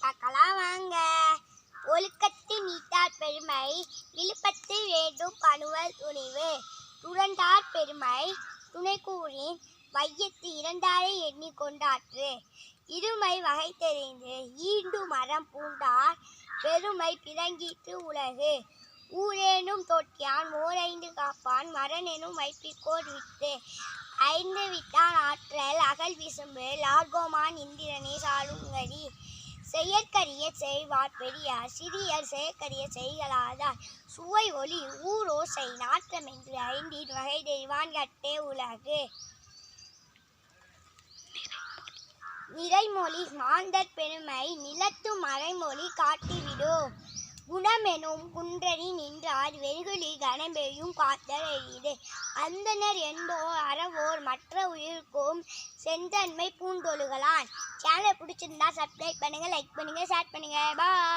பார்க்கலாம். வாங்க. ஒழுக்கத்து நீட்டார் பெருமை விழுப்பத்து வேண்டும் பணுவல் துணிவு. துறந்தார் பெருமை துணை கூறின் வையத்து இரண்டாரை எண்ணி கொண்டாற்று. இருமை வகை தெரிந்து ஈண்டு மரம் பூண்டார் பெருமை பிறங்கிட்டு உலகு. ஊரேனும் தொட்டியான் ஓரைந்து காப்பான் மரனெனும் வைப்பிக்கோர் விட்டு ஐந்து விட்டான் ஆற்றல் அகல் விசும்பு லார்கோமான் இந்திரனே வழி செயற்கரிய செய்வார் பெரியார் சிறியர் செயற்கரிய செய்களாதார் சுவை ஒளி ஊரோசை நாற்றம் என்று ஐந்தின் வகை தெய்வான் கட்டே உலகு. நிறைமொழி மாந்தர் பெருமை நிலத்து மறைமொழி காட்டிவிடும். குணமெனும் குன்றறி நின்றார் வெகுளி கணம்பெயும் காத்தல் எளிது அந்தனர் என்போர் அறவோர் மற்ற உயிருக்கும் செந்தன்மை பூண்டொழுகலான். சேனலை பிடிச்சிருந்தா சப்ஸ்கிரைப் பண்ணுங்க லைக் பண்ணுங்க ஷேர் பண்ணுங்க. பாய்